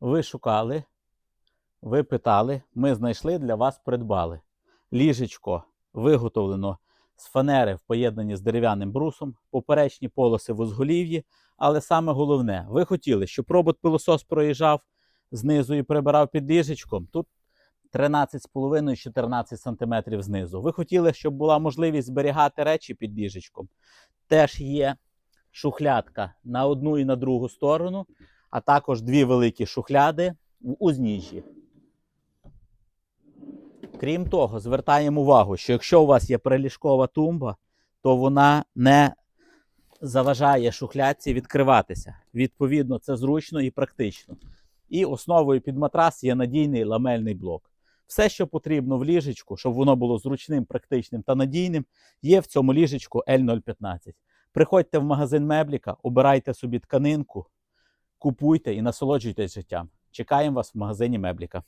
Ви шукали, ви питали, ми знайшли для вас придбали. Ліжечко виготовлено з фанери в поєднанні з дерев'яним брусом, поперечні полоси в узголів'ї. Але саме головне, ви хотіли, щоб робот-пилосос проїжджав знизу і прибирав під ліжечком. Тут 13,5-14 см знизу. Ви хотіли, щоб була можливість зберігати речі під ліжечком. Теж є шухлядка на одну і на другу сторону, а також дві великі шухляди в узніжжі. Крім того, звертаємо увагу, що якщо у вас є приліжкова тумба, то вона не заважає шухлядці відкриватися. Відповідно, це зручно і практично. І основою під матрас є надійний ламельний блок. Все, що потрібно в ліжечку, щоб воно було зручним, практичним та надійним, є в цьому ліжечку L015. Приходьте в магазин Мебліка, обирайте собі тканинку, купуйте і насолоджуйтесь життям. Чекаємо вас в магазині Мебліка.